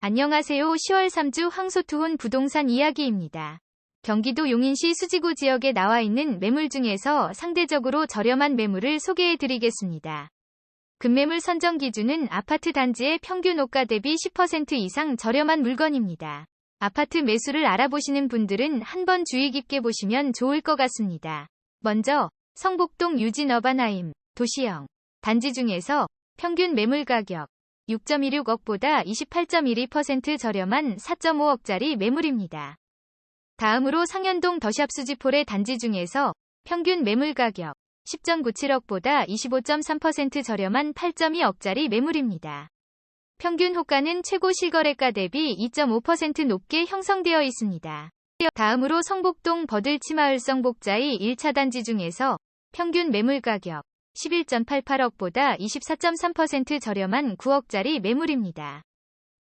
안녕하세요. 10월 3주 황소투혼 부동산 이야기입니다. 경기도 용인시 수지구 지역에 나와 있는 매물 중에서 상대적으로 저렴한 매물을 소개해 드리겠습니다. 급매물 선정 기준은 아파트 단지의 평균 호가 대비 10% 이상 저렴한 물건입니다. 아파트 매수를 알아보시는 분들은 한번 주의 깊게 보시면 좋을 것 같습니다. 먼저 성북동 유진 어반하임 도시형 단지 중에서 평균 매물 가격 6.16억보다 28.12% 저렴한 4.5억짜리 매물입니다. 다음으로 상현동 더샵 수지폴의 단지 중에서 평균 매물 가격 10.97억보다 25.3% 저렴한 8.2억짜리 매물입니다. 평균 호가는 최고 실거래가 대비 2.5% 높게 형성되어 있습니다. 다음으로 성북동 버들치마을 성복자의 1차 단지 중에서 평균 매물 가격 11.88억보다 24.3% 저렴한 9억짜리 매물입니다.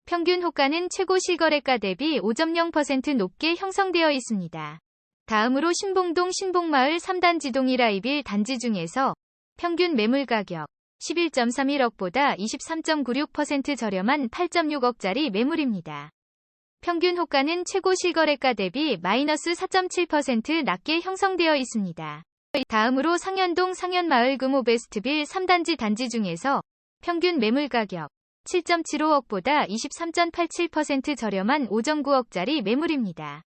평균 호가는 최고 실거래가 대비 5.0% 높게 형성되어 있습니다. 다음으로 신봉동 신봉마을 3단지 동일아이빌 단지 중에서 평균 매물 가격 11.31억보다 23.96% 저렴한 8.6억짜리 매물입니다. 평균 호가는 최고 실거래가 대비 마이너스 4.7% 낮게 형성되어 있습니다. 다음으로 상현동 상현마을 금호 베스트빌 3단지 단지 중에서 평균 매물 가격 7.75억보다 23.87% 저렴한 5.9억짜리 매물입니다.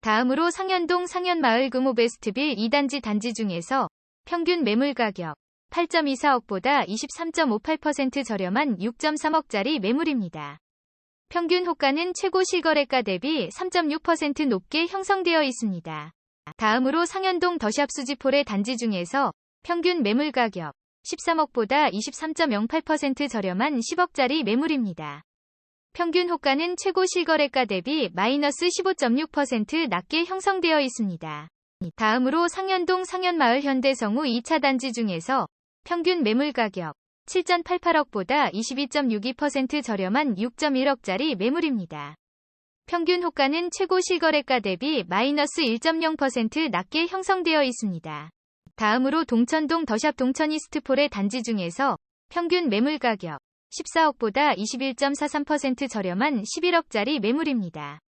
다음으로 상현동 상현마을 금호 베스트빌 2단지 단지 중에서 평균 매물 가격 8.24억보다 23.58% 저렴한 6.3억짜리 매물입니다. 평균 호가는 최고 실거래가 대비 3.6% 높게 형성되어 있습니다. 다음으로 상현동 더샵 수지폴의 단지 중에서 평균 매물 가격 13억보다 23.08% 저렴한 10억짜리 매물입니다. 평균 호가는 최고 실거래가 대비 마이너스 15.6% 낮게 형성되어 있습니다. 다음으로 상현동 상현마을 현대성우 2차 단지 중에서 평균 매물 가격 7.88억보다 22.62% 저렴한 6.1억짜리 매물입니다. 평균 호가는 최고 실거래가 대비 마이너스 1.0% 낮게 형성되어 있습니다. 다음으로 동천동 더샵 동천이스트폴의 단지 중에서 평균 매물 가격 14억보다 21.43% 저렴한 11억짜리 매물입니다.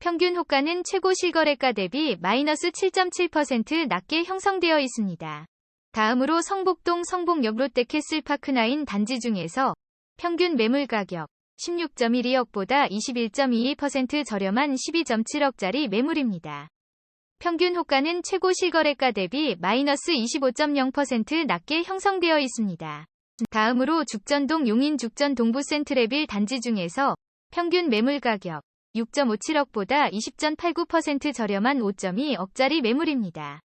평균 호가는 최고 실거래가 대비 마이너스 7.7% 낮게 형성되어 있습니다. 다음으로 성북동 성북역 롯데캐슬파크나인 단지 중에서 평균 매물 가격 16.12억보다 21.22% 저렴한 12.7억짜리 매물입니다. 평균 호가는 최고 실거래가 대비 마이너스 25.0% 낮게 형성되어 있습니다. 다음으로 죽전동 용인 죽전 동부 센트레빌 단지 중에서 평균 매물 가격 6.57억보다 20.89% 저렴한 5.2억짜리 매물입니다.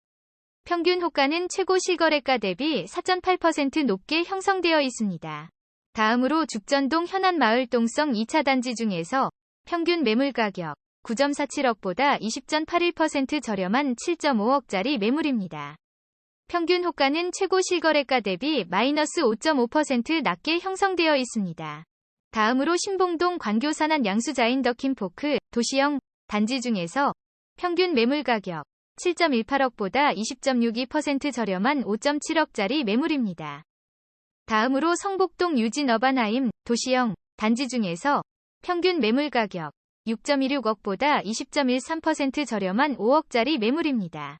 평균 호가는 최고 실거래가 대비 4.8% 높게 형성되어 있습니다. 다음으로 죽전동 현안마을 동성 2차 단지 중에서 평균 매물 가격 9.47억보다 20.81% 저렴한 7.5억짜리 매물입니다. 평균 호가는 최고 실거래가 대비 마이너스 5.5% 낮게 형성되어 있습니다. 다음으로 신봉동 광교산한 양수자인 더킨포크 도시형 단지 중에서 평균 매물 가격 7.18억보다 20.62% 저렴한 5.7억짜리 매물입니다. 다음으로 성북동 유진 어반하임 도시형 단지 중에서 평균 매물 가격 6.16억보다 20.13% 저렴한 5억짜리 매물입니다.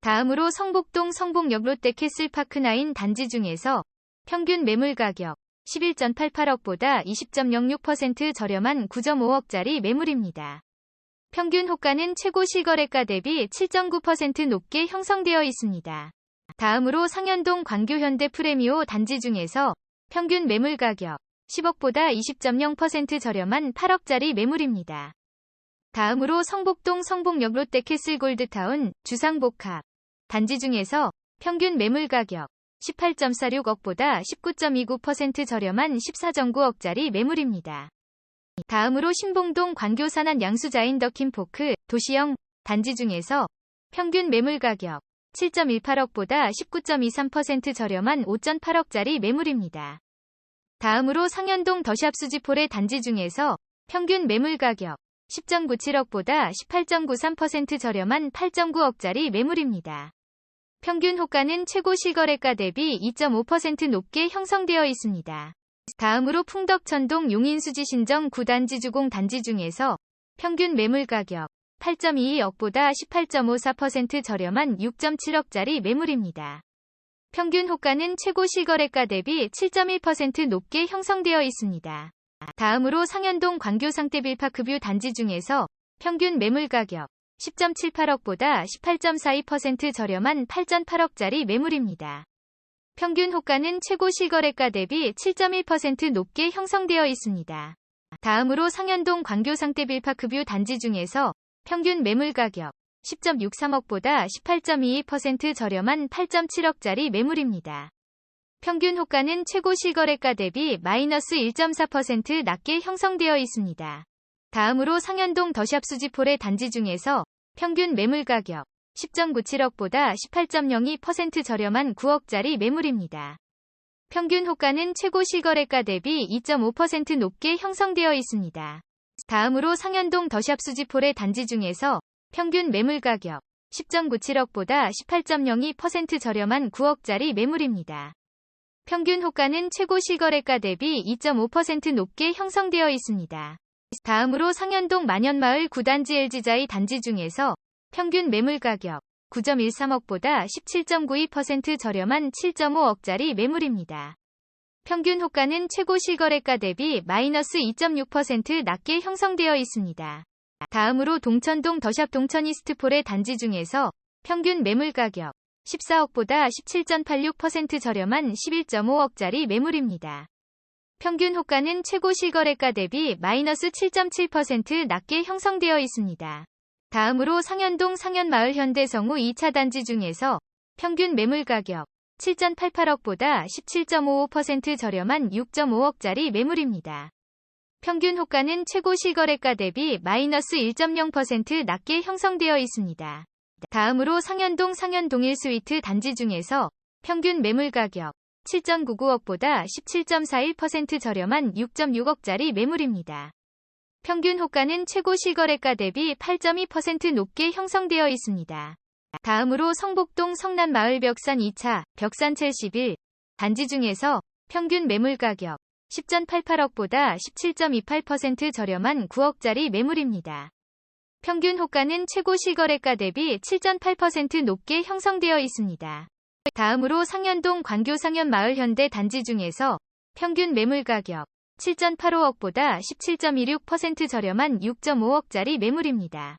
다음으로 성북동 성북역 롯데캐슬파크 나인 단지 중에서 평균 매물 가격 11.88억보다 20.06% 저렴한 9.5억짜리 매물입니다. 평균 호가는 최고 실거래가 대비 7.9% 높게 형성되어 있습니다. 다음으로 상현동 광교현대 프레미오 단지 중에서 평균 매물 가격 10억보다 20.0% 저렴한 8억짜리 매물입니다. 다음으로 성북동 성북역 롯데캐슬 골드타운 주상복합 단지 중에서 평균 매물 가격 18.46억보다 19.29% 저렴한 14.9억짜리 매물입니다. 다음으로 신봉동 광교산한 양수자인 더킨포크 도시형 단지 중에서 평균 매물 가격 7.18억보다 19.23% 저렴한 5.8억짜리 매물입니다. 다음으로 상현동 더샵 수지폴의 단지 중에서 평균 매물 가격 10.97억보다 18.93% 저렴한 8.9억짜리 매물입니다. 평균 호가는 최고 실거래가 대비 2.5% 높게 형성되어 있습니다. 다음으로 풍덕천동 용인수지 신정 9단지 주공 단지 중에서 평균 매물 가격 8.22억보다 18.54% 저렴한 6.7억짜리 매물입니다. 평균 호가는 최고 실거래가 대비 7.1% 높게 형성되어 있습니다. 다음으로 상현동 광교 상태빌파크뷰 단지 중에서 평균 매물 가격 10.78억보다 18.42% 저렴한 8.8억짜리 매물입니다. 평균 호가는 최고 실거래가 대비 7.1% 높게 형성되어 있습니다. 다음으로 상현동 광교 상태빌파크뷰 단지 중에서 평균 매물 가격 10.63억보다 18.22% 저렴한 8.7억짜리 매물입니다. 평균 호가는 최고 실거래가 대비 마이너스 1.4% 낮게 형성되어 있습니다. 다음으로 상현동 더샵 수지폴의 단지 중에서 평균 매물 가격 10.97억보다 18.02% 저렴한 9억짜리 매물입니다. 평균 호가는 최고 실거래가 대비 2.5% 높게 형성되어 있습니다. 다음으로 상현동 더샵 수지폴의 단지 중에서 평균 매물 가격 10.97억보다 18.02% 저렴한 9억짜리 매물입니다. 평균 호가는 최고 실거래가 대비 2.5% 높게 형성되어 있습니다. 다음으로 상현동 만현마을 9단지 LG자이 단지 중에서 평균 매물 가격 9.13억보다 17.92% 저렴한 7.5억짜리 매물입니다. 평균 호가는 최고 실거래가 대비 마이너스 2.6% 낮게 형성되어 있습니다. 다음으로 동천동 더샵 동천이스트폴의 단지 중에서 평균 매물 가격 14억보다 17.86% 저렴한 11.5억짜리 매물입니다. 평균 호가는 최고 실거래가 대비 마이너스 7.7% 낮게 형성되어 있습니다. 다음으로 상현동 상현마을 현대성우 2차 단지 중에서 평균 매물 가격 7.88억보다 17.55% 저렴한 6.5억짜리 매물입니다. 평균 호가는 최고 실거래가 대비 마이너스 1.0% 낮게 형성되어 있습니다. 다음으로 상현동 상현동일 스위트 단지 중에서 평균 매물 가격 7.99억보다 17.41% 저렴한 6.6억짜리 매물입니다. 평균 호가는 최고 실거래가 대비 8.2% 높게 형성되어 있습니다. 다음으로 성북동 성남마을 벽산 2차 벽산 71 단지 중에서 평균 매물 가격 10.88억보다 17.28% 저렴한 9억짜리 매물입니다. 평균 호가는 최고 실거래가 대비 7.8% 높게 형성되어 있습니다. 다음으로 상현동 광교 상현마을 현대 단지 중에서 평균 매물 가격 7.85억보다 17.26% 저렴한 6.5억짜리 매물입니다.